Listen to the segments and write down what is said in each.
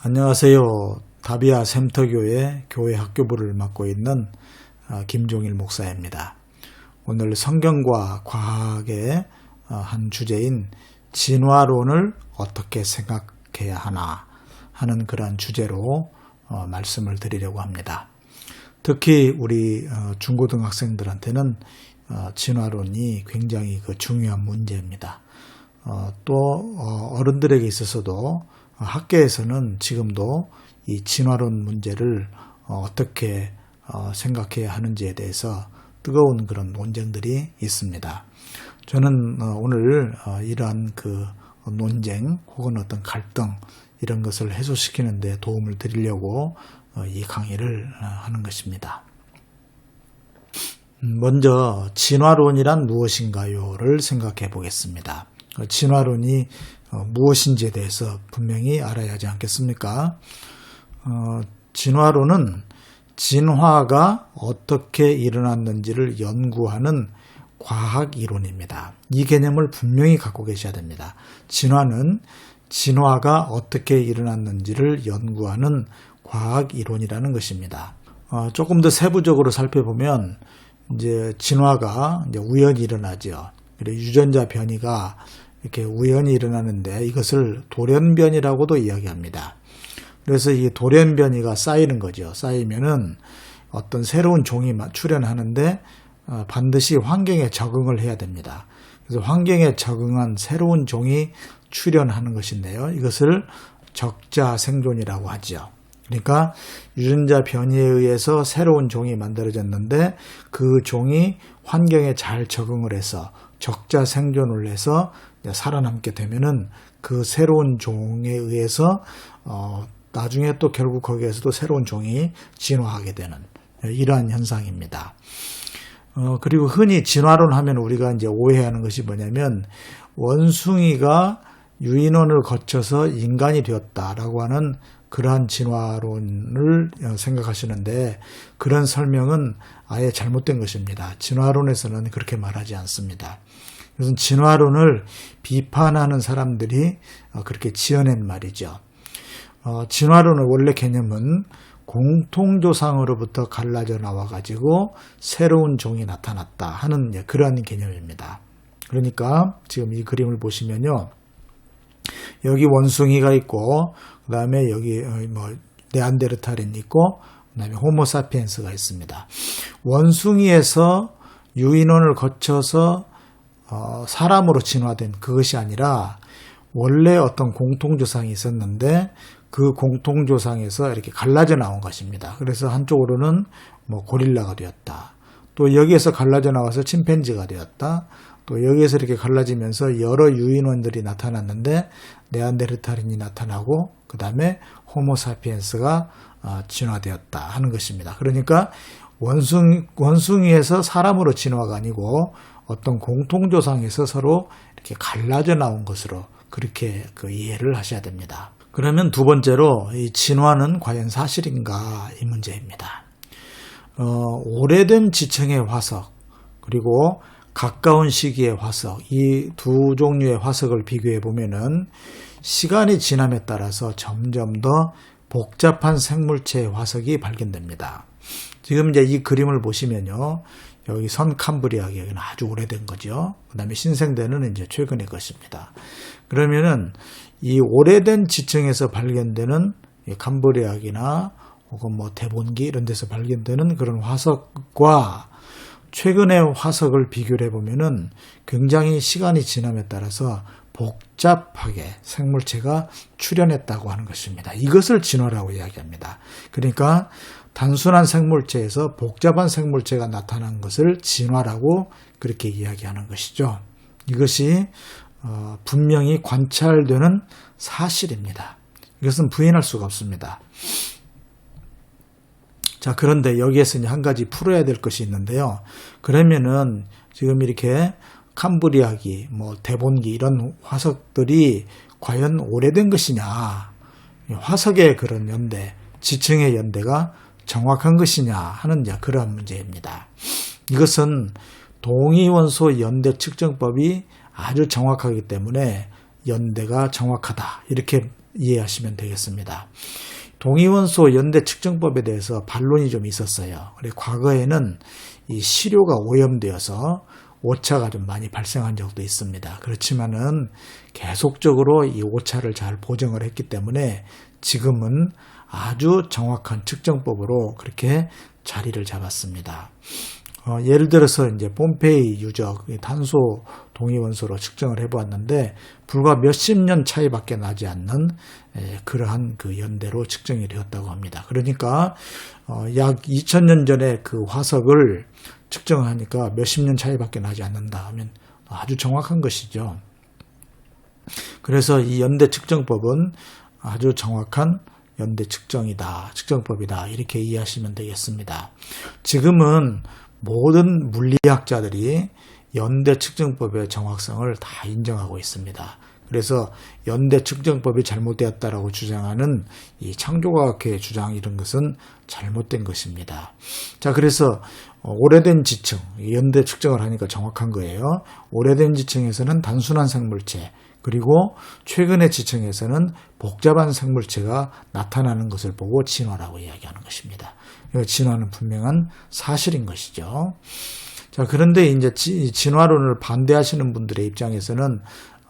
안녕하세요. 다비아 샘터교회 교회 학교부를 맡고 있는 아, 김종일 목사입니다. 오늘 성경과 과학의 아, 한 주제인 진화론을 어떻게 생각해야 하나 하는 그러한 주제로 어, 말씀을 드리려고 합니다. 특히 우리 어, 중고등학생들한테는 어, 진화론이 굉장히 그 중요한 문제입니다. 또 어른들에게 있어서도 학계에서는 지금도 이 진화론 문제를 어, 어떻게 어, 생각해야 하는지에 대해서 뜨거운 그런 논쟁들이 있습니다. 저는 어, 오늘 이러한 그 논쟁 혹은 어떤 갈등 이런 것을 해소시키는 데 도움을 드리려고 이 강의를 하는 것입니다. 음, 먼저 진화론이란 무엇인가요를 생각해 보겠습니다. 진화론이 어, 무엇인지에 대해서 분명히 알아야 하지 않겠습니까? 어, 진화론은 진화가 어떻게 일어났는지를 연구하는 과학 이론입니다. 이 개념을 분명히 갖고 계셔야 됩니다. 진화는 진화가 어떻게 일어났는지를 연구하는 과학 이론이라는 것입니다. 어, 조금 더 세부적으로 살펴보면 이제 진화가 이제 우연히 일어나죠. 그리고 유전자 변이가 이렇게 우연히 일어나는데 이것을 돌연변이라고도 이야기합니다. 그래서 이 돌연변이가 쌓이는 거죠. 쌓이면은 어떤 새로운 종이 출현하는데 어, 반드시 환경에 적응을 해야 됩니다. 그래서 환경에 적응한 새로운 종이 출현하는 것인데요. 이것을 적자 생존이라고 하죠. 그러니까 유전자 변이에 의해서 새로운 종이 만들어졌는데 그 종이 환경에 잘 적응을 해서 적자 생존을 해서 살아남게 되면은 그 새로운 종에 의해서 어 나중에 또 결국 거기에서도 새로운 종이 진화하게 되는 이러한 현상입니다. 어 그리고 흔히 진화론 하면 우리가 이제 오해하는 것이 뭐냐면 원숭이가 유인원을 거쳐서 인간이 되었다라고 하는 그러한 진화론을 생각하시는데 그런 설명은 아예 잘못된 것입니다. 진화론에서는 그렇게 말하지 않습니다. 그것은 진화론을 비판하는 사람들이 어, 그렇게 지어낸 말이죠. 어, 진화론의 원래 개념은 공통조상으로부터 갈라져 나와가지고 새로운 종이 나타났다 하는 그러한 개념입니다. 그러니까 지금 이 그림을 보시면요. 여기 원숭이가 있고, 그 다음에 여기 어, 뭐 네안데르탈인 있고, 그 다음에 호모사피엔스가 있습니다. 원숭이에서 유인원을 거쳐서 어, 사람으로 진화된 그것이 아니라 원래 어떤 공통조상이 있었는데 그 공통조상에서 이렇게 갈라져 나온 것입니다. 그래서 한쪽으로는 뭐 고릴라가 되었다. 또 여기에서 갈라져 나와서 침팬지가 되었다. 또 여기에서 이렇게 갈라지면서 여러 유인원들이 나타났는데 네안데르탈인이 나타나고 그 다음에 호모사피엔스가 어, 진화되었다 하는 것입니다. 그러니까 원숭이, 원숭이에서 사람으로 진화가 아니고 어떤 공통조상에서 서로 이렇게 갈라져 나온 것으로 그렇게 그 이해를 하셔야 됩니다. 그러면 두 번째로 이 진화는 과연 사실인가 이 문제입니다. 어, 오래된 지층의 화석 그리고 가까운 시기의 화석 이 두 종류의 화석을 비교해 보면은 시간이 지남에 따라서 점점 더 복잡한 생물체의 화석이 발견됩니다. 지금 이제 이 그림을 보시면요. 여기 선 캄브리아기 여기는 아주 오래된 거죠. 그 다음에 신생대는 이제 최근의 것입니다. 그러면은 이 오래된 지층에서 발견되는 캄브리아기나 혹은 뭐 대본기 이런 데서 발견되는 그런 화석과 최근의 화석을 비교를 해보면은 굉장히 시간이 지남에 따라서 복잡하게 생물체가 출현했다고 하는 것입니다. 이것을 진화라고 이야기합니다. 그러니까 단순한 생물체에서 복잡한 생물체가 나타난 것을 진화라고 그렇게 이야기하는 것이죠. 이것이 어, 분명히 관찰되는 사실입니다. 이것은 부인할 수가 없습니다. 자, 그런데 여기에서 한 가지 풀어야 될 것이 있는데요. 그러면은 지금 이렇게 캄브리아기, 뭐 대본기 이런 화석들이 과연 오래된 것이냐? 화석의 그런 연대, 지층의 연대가 정확한 것이냐 하는 그러한 문제입니다. 이것은 동위원소 연대 측정법이 아주 정확하기 때문에 연대가 정확하다 이렇게 이해하시면 되겠습니다. 동위원소 연대 측정법에 대해서 반론이 좀 있었어요. 그리고 과거에는 이 시료가 오염되어서 오차가 좀 많이 발생한 적도 있습니다. 그렇지만은 계속적으로 이 오차를 잘 보정을 했기 때문에 지금은 아주 정확한 측정법으로 그렇게 자리를 잡았습니다. 어, 예를 들어서 이제 폼페이 유적 탄소 동위 원소로 측정을 해보았는데 불과 몇십 년 차이밖에 나지 않는 에, 그러한 그 연대로 측정이 되었다고 합니다. 그러니까 어, 약 2000년 전에 그 화석을 측정하니까 몇십 년 차이밖에 나지 않는다 하면 아주 정확한 것이죠. 그래서 이 연대 측정법은 아주 정확한 연대 측정이다, 측정법이다 이렇게 이해하시면 되겠습니다. 지금은 모든 물리학자들이 연대 측정법의 정확성을 다 인정하고 있습니다. 그래서 연대 측정법이 잘못되었다라고 주장하는 이 창조과학회의 주장 이런 것은 잘못된 것입니다. 자, 그래서 어, 오래된 지층, 연대 측정을 하니까 정확한 거예요. 오래된 지층에서는 단순한 생물체, 그리고 최근의 지층에서는 복잡한 생물체가 나타나는 것을 보고 진화라고 이야기하는 것입니다. 진화는 분명한 사실인 것이죠. 자, 그런데 이제 진화론을 반대하시는 분들의 입장에서는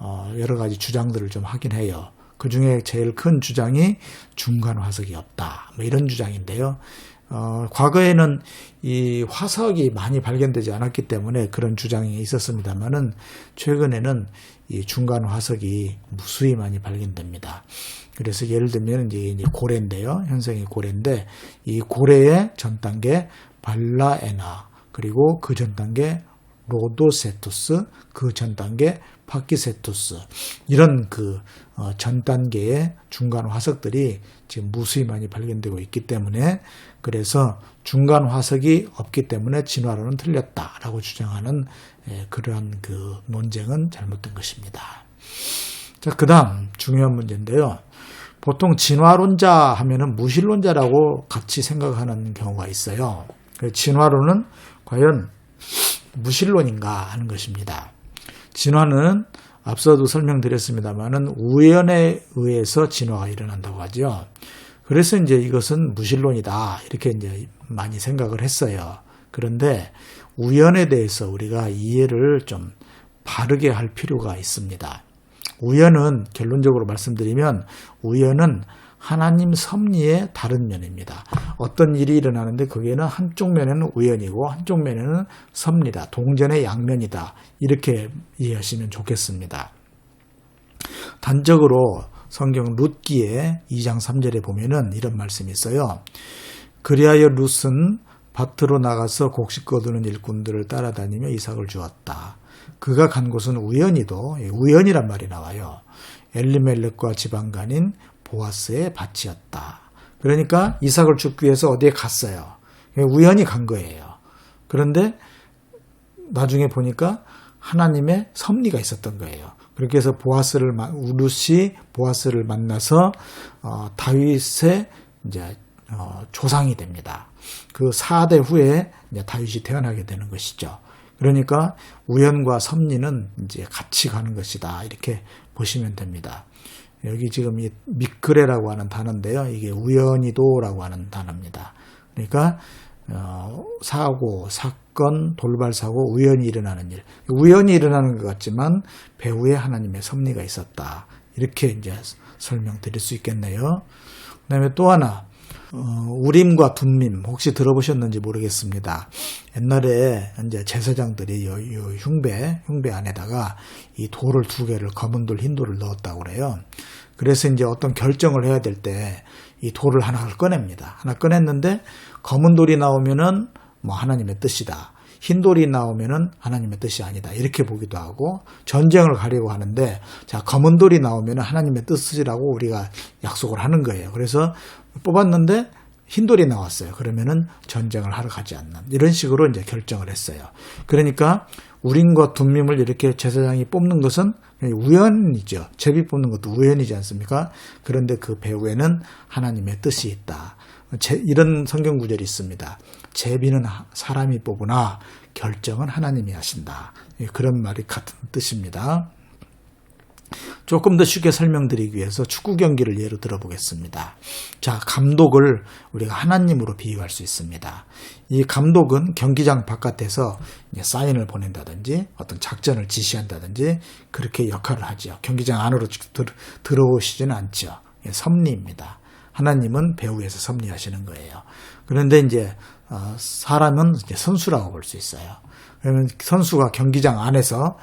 어, 여러 가지 주장들을 좀 하긴 해요. 그 중에 제일 큰 주장이 중간 화석이 없다. 뭐 이런 주장인데요. 어, 과거에는 이 화석이 많이 발견되지 않았기 때문에 그런 주장이 있었습니다만은 최근에는 이 중간 화석이 무수히 많이 발견됩니다. 그래서 예를 들면 이제 고래인데요. 현생이 고래인데 이 고래의 전 단계 발라에나 그리고 그 전 단계 로도세투스, 그 전 단계 파키세투스 이런 그 전 단계의 중간 화석들이 지금 무수히 많이 발견되고 있기 때문에 그래서 중간 화석이 없기 때문에 진화론은 틀렸다라고 주장하는 예, 그러한 그 논쟁은 잘못된 것입니다. 자, 그다음 중요한 문제인데요. 보통 진화론자 하면은 무신론자라고 같이 생각하는 경우가 있어요. 그 진화론은 과연 무신론인가 하는 것입니다. 진화는 앞서도 설명드렸습니다만은 우연에 의해서 진화가 일어난다고 하죠. 그래서 이제 이것은 무신론이다 이렇게 이제 많이 생각을 했어요. 그런데 우연에 대해서 우리가 이해를 좀 바르게 할 필요가 있습니다. 우연은 결론적으로 말씀드리면 우연은 하나님 섭리의 다른 면입니다. 어떤 일이 일어나는데 거기에는 한쪽 면에는 우연이고 한쪽 면에는 섭리다. 동전의 양면이다. 이렇게 이해하시면 좋겠습니다. 단적으로 성경 룻기에 2장 3절에 보면은 이런 말씀이 있어요. 그리하여 룻은 밭으로 나가서 곡식 거두는 일꾼들을 따라다니며 이삭을 주었다. 그가 간 곳은 우연히도 예, 우연이란 말이 나와요. 엘리멜렉과 지방간인 보아스의 밭이었다. 그러니까 이삭을 죽기 위해서 어디에 갔어요. 우연히 간 거예요. 그런데 나중에 보니까 하나님의 섭리가 있었던 거예요. 그렇게 해서 보아스를 우루시 보아스를 만나서 어, 다윗의 이제 어, 조상이 됩니다. 그 4대 후에 이제 다윗이 태어나게 되는 것이죠. 그러니까 우연과 섭리는 이제 같이 가는 것이다. 이렇게 보시면 됩니다. 여기 지금 이 미크레라고 하는 단어인데요. 이게 우연히도라고 하는 단어입니다. 그러니까 어, 사고, 사건, 돌발 사고, 우연히 일어나는 일. 우연히 일어나는 것 같지만 배후에 하나님의 섭리가 있었다. 이렇게 이제 설명드릴 수 있겠네요. 그다음에 또 하나 어, 우림과 둠림 혹시 들어보셨는지 모르겠습니다. 옛날에 이제 제사장들이 요, 요 흉배 흉배 안에다가 이 돌을 두 개를 검은 돌, 흰 돌을 넣었다고 그래요. 그래서 이제 어떤 결정을 해야 될 때 이 돌을 하나를 꺼냅니다. 하나 꺼냈는데 검은 돌이 나오면은 뭐 하나님의 뜻이다. 흰 돌이 나오면은 하나님의 뜻이 아니다. 이렇게 보기도 하고 전쟁을 가려고 하는데 자 검은 돌이 나오면은 하나님의 뜻이라고 우리가 약속을 하는 거예요. 그래서 뽑았는데 흰돌이 나왔어요. 그러면은 전쟁을 하러 가지 않는 이런 식으로 이제 결정을 했어요. 그러니까 우림과 둠밈을 이렇게 제사장이 뽑는 것은 우연이죠. 제비 뽑는 것도 우연이지 않습니까? 그런데 그 배후에는 하나님의 뜻이 있다. 이런 성경 구절이 있습니다. 제비는 사람이 뽑으나 결정은 하나님이 하신다. 예, 그런 말이 같은 뜻입니다. 조금 더 쉽게 설명드리기 위해서 축구 경기를 예로 들어보겠습니다. 자, 감독을 우리가 하나님으로 비유할 수 있습니다. 이 감독은 경기장 바깥에서 사인을 보낸다든지 어떤 작전을 지시한다든지 그렇게 역할을 하죠. 경기장 안으로 들, 들어오시지는 않죠. 예, 섭리입니다. 하나님은 배후에서 섭리하시는 거예요. 그런데 이제 어, 사람은 이제 선수라고 볼 수 있어요. 그러면 선수가 경기장 안에서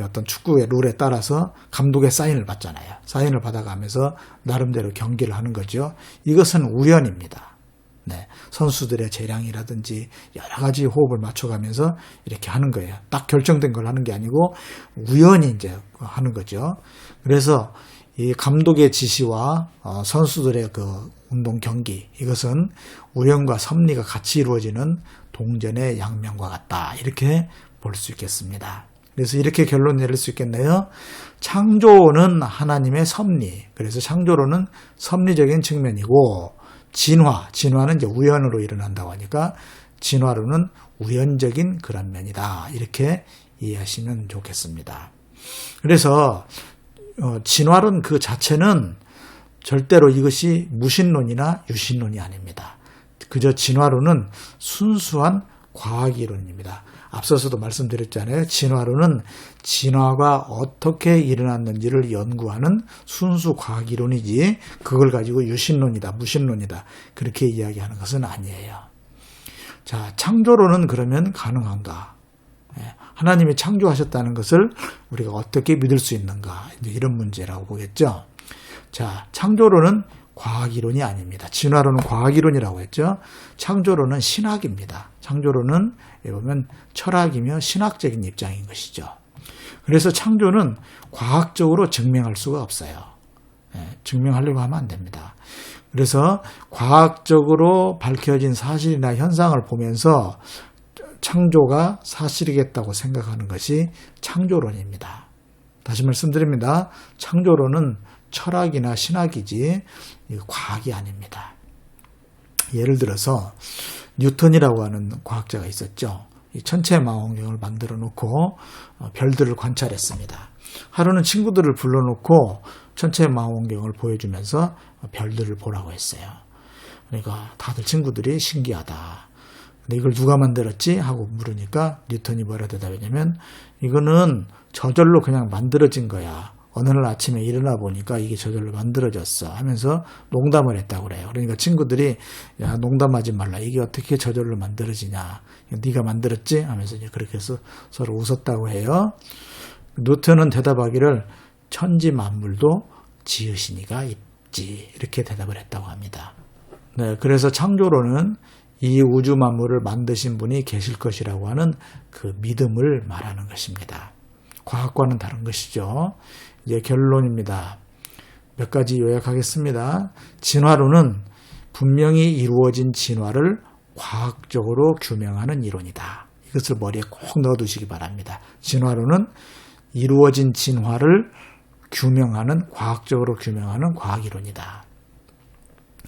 어떤 축구의 룰에 따라서 감독의 사인을 받잖아요. 사인을 받아가면서 나름대로 경기를 하는 거죠. 이것은 우연입니다. 네. 선수들의 재량이라든지 여러 가지 호흡을 맞춰가면서 이렇게 하는 거예요. 딱 결정된 걸 하는 게 아니고 우연히 이제 하는 거죠. 그래서 이 감독의 지시와 어, 선수들의 그 운동 경기 이것은 우연과 섭리가 같이 이루어지는 동전의 양면과 같다 이렇게 볼 수 있겠습니다. 그래서 이렇게 결론 내릴 수 있겠네요. 창조는 하나님의 섭리. 그래서 창조로는 섭리적인 측면이고 진화, 진화는 이제 우연으로 일어난다고 하니까 진화로는 우연적인 그런 면이다. 이렇게 이해하시면 좋겠습니다. 그래서 어, 진화론 그 자체는 절대로 이것이 무신론이나 유신론이 아닙니다. 그저 진화론은 순수한 과학 이론입니다. 앞서서도 말씀드렸잖아요. 진화론은 진화가 어떻게 일어났는지를 연구하는 순수 과학 이론이지 그걸 가지고 유신론이다, 무신론이다 그렇게 이야기하는 것은 아니에요. 자, 창조론은 그러면 가능한가? 예, 하나님이 창조하셨다는 것을 우리가 어떻게 믿을 수 있는가? 이런 문제라고 보겠죠. 자, 창조론은 과학이론이 아닙니다. 진화론은 과학이론이라고 했죠. 창조론은 신학입니다. 창조론은 보면 철학이며 신학적인 입장인 것이죠. 그래서 창조는 과학적으로 증명할 수가 없어요. 예, 증명하려고 하면 안 됩니다. 그래서 과학적으로 밝혀진 사실이나 현상을 보면서 창조가 사실이겠다고 생각하는 것이 창조론입니다. 다시 말씀드립니다. 창조론은 철학이나 신학이지 과학이 아닙니다. 예를 들어서 뉴턴이라고 하는 과학자가 있었죠. 천체 망원경을 만들어 놓고 어, 별들을 관찰했습니다. 하루는 친구들을 불러놓고 천체 망원경을 보여주면서 별들을 보라고 했어요. 그러니까 다들 친구들이 신기하다. 근데 이걸 누가 만들었지? 하고 물으니까 뉴턴이 뭐라 대답했냐면 이거는 저절로 그냥 만들어진 거야. 어느 날 아침에 일어나 보니까 이게 저절로 만들어졌어 하면서 농담을 했다고 그래요. 그러니까 친구들이 야 농담하지 말라. 이게 어떻게 저절로 만들어지냐. 네가 만들었지? 하면서 이제 그렇게 해서 서로 웃었다고 해요. 뉴턴은 대답하기를 천지 만물도 지으시니가 있지. 이렇게 대답을 했다고 합니다. 네, 그래서 창조로는 이 우주 만물을 만드신 분이 계실 것이라고 하는 그 믿음을 말하는 것입니다. 과학과는 다른 것이죠. 이제 결론입니다. 몇 가지 요약하겠습니다. 진화론은 분명히 이루어진 진화를 과학적으로 규명하는 이론이다. 이것을 머리에 꼭 넣어두시기 바랍니다. 진화론은 이루어진 진화를 규명하는 과학적으로 규명하는 과학 이론이다.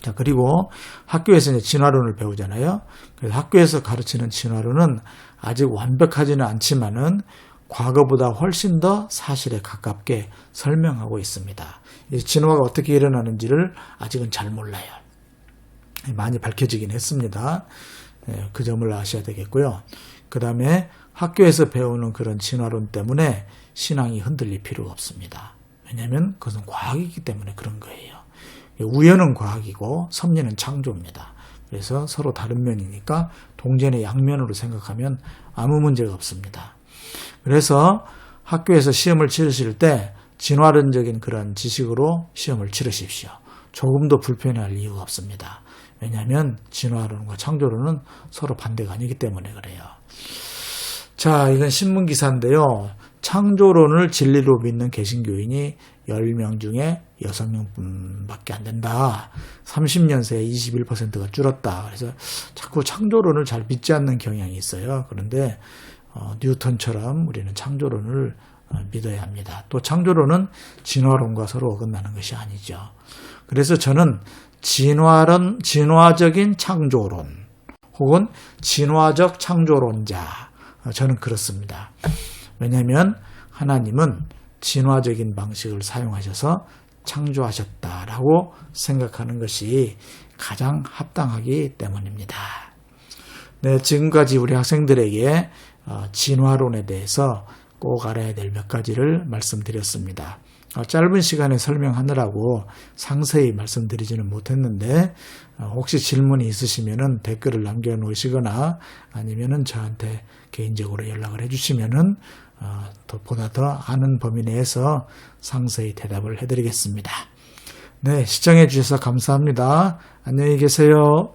자, 그리고 학교에서 이제 진화론을 배우잖아요. 그래서 학교에서 가르치는 진화론은 아직 완벽하지는 않지만은 과거보다 훨씬 더 사실에 가깝게 설명하고 있습니다. 진화가 어떻게 일어나는지를 아직은 잘 몰라요. 많이 밝혀지긴 했습니다. 예, 그 점을 아셔야 되겠고요. 그 다음에 학교에서 배우는 그런 진화론 때문에 신앙이 흔들릴 필요가 없습니다. 왜냐하면 그것은 과학이기 때문에 그런 거예요. 우연은 과학이고 섭리는 창조입니다. 그래서 서로 다른 면이니까 동전의 양면으로 생각하면 아무 문제가 없습니다. 그래서 학교에서 시험을 치르실 때 진화론적인 그런 지식으로 시험을 치르십시오. 조금도 불편할 이유가 없습니다. 왜냐하면 진화론과 창조론은 서로 반대가 아니기 때문에 그래요. 자, 이건 신문 기사인데요. 창조론을 진리로 믿는 개신교인이 10명 중에 6명뿐밖에 안 된다. 30년 새에 21%가 줄었다. 그래서 자꾸 창조론을 잘 믿지 않는 경향이 있어요. 그런데 어, 뉴턴처럼 우리는 창조론을 어, 믿어야 합니다. 또 창조론은 진화론과 서로 어긋나는 것이 아니죠. 그래서 저는 진화론, 진화적인 창조론 혹은 진화적 창조론자 어, 저는 그렇습니다. 왜냐하면 하나님은 진화적인 방식을 사용하셔서 창조하셨다라고 생각하는 것이 가장 합당하기 때문입니다. 네, 지금까지 우리 학생들에게 어, 진화론에 대해서 꼭 알아야 될 몇 가지를 말씀드렸습니다. 어, 짧은 시간에 설명하느라고 상세히 말씀드리지는 못했는데 어, 혹시 질문이 있으시면 댓글을 남겨 놓으시거나 아니면 저한테 개인적으로 연락을 해 주시면 보다 더 아는 범위 내에서 상세히 대답을 해드리겠습니다. 네, 시청해 주셔서 감사합니다. 안녕히 계세요.